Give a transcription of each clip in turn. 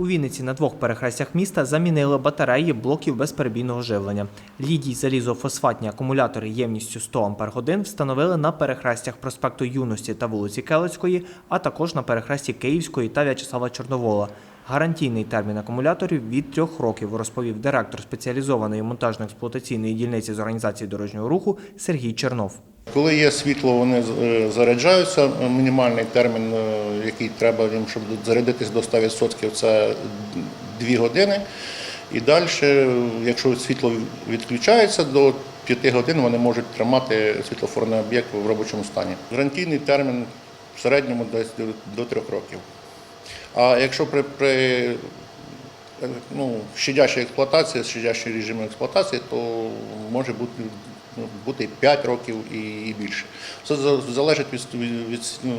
У Вінниці на двох перехрестях міста замінили батареї блоків безперебійного живлення. Лідій залізофосфатні акумулятори ємністю 100 Ампер-годин встановили на перехрестях проспекту Юності та вулиці Келицької, а також на перехресті Київської та В'ячеслава Чорновола. Гарантійний термін акумуляторів від трьох років, розповів директор спеціалізованої монтажно-експлуатаційної дільниці з організації дорожнього руху Сергій Чернов. Коли є світло, вони е, заряджаються. Мінімальний термін, е, який треба їм, щоб зарядитись до 100%, це 2 години. І далі, якщо світло відключається, до 5 годин вони можуть тримати світлофорний об'єкт в робочому стані. Гарантійний термін в середньому десь до- до 3 років. А якщо при, при ну, щадящій експлуатації, щадящий режимі експлуатації, то може бути, бути 5 років і, і більше. Це залежить від, від ну,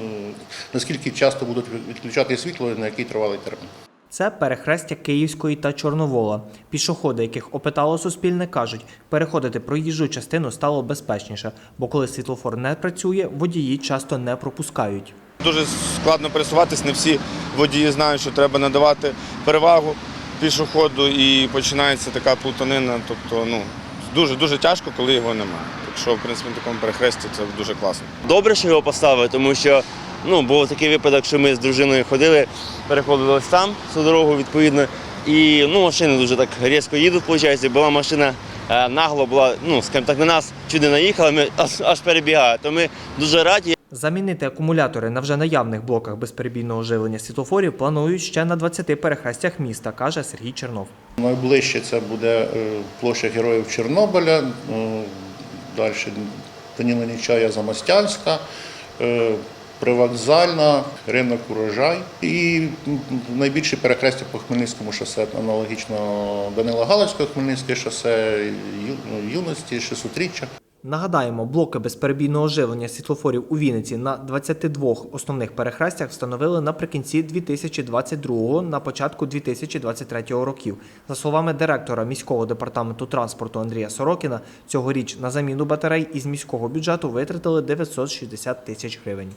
наскільки часто будуть відключати світло і на який тривалий термін. Це перехрестя Київської та Чорновола. Пішоходи, яких опитало Суспільне, кажуть, переходити проїжджу частину стало безпечніше, бо коли світлофор не працює, водії часто не пропускають. Дуже складно пересуватись, не всі водії знають, що треба надавати перевагу пішоходу і починається така плутанина. Тобто, ну, дуже дуже тяжко, коли його немає. Так що, в принципі, на такому перехресті це дуже класно. добре, що його поставили, тому що ну, був такий випадок, що ми з дружиною ходили, переходили там цю дорогу відповідно. І ну, машини дуже так різко їдуть, виходить. Була машина е, нагло, була, ну, скажімо так, на нас чуди наїхала, ми аж, аж перебігає. То ми дуже раді. Замінити акумулятори на вже наявних блоках безперебійного живлення світлофорів планують ще на 20 перехрестях міста, каже Сергій Чернов. Найближче це буде е, площа Героїв Чорнобиля, е, далі Даніла Нічая Замостянська, е, Привокзальна, ринок урожай і найбільше перехрестя по Хмельницькому шосе, аналогічно Данила Галицького, Хмельницьке шосе, юності, 600-річчя. Нагадаємо, блоки безперебійного живлення світлофорів у Вінниці на 22 основних перехрестях встановили наприкінці 2022 на початку 2023 років. За словами директора міського департаменту транспорту Андрія Сорокіна, цьогоріч на заміну батарей із міського бюджету витратили 960 тисяч гривень.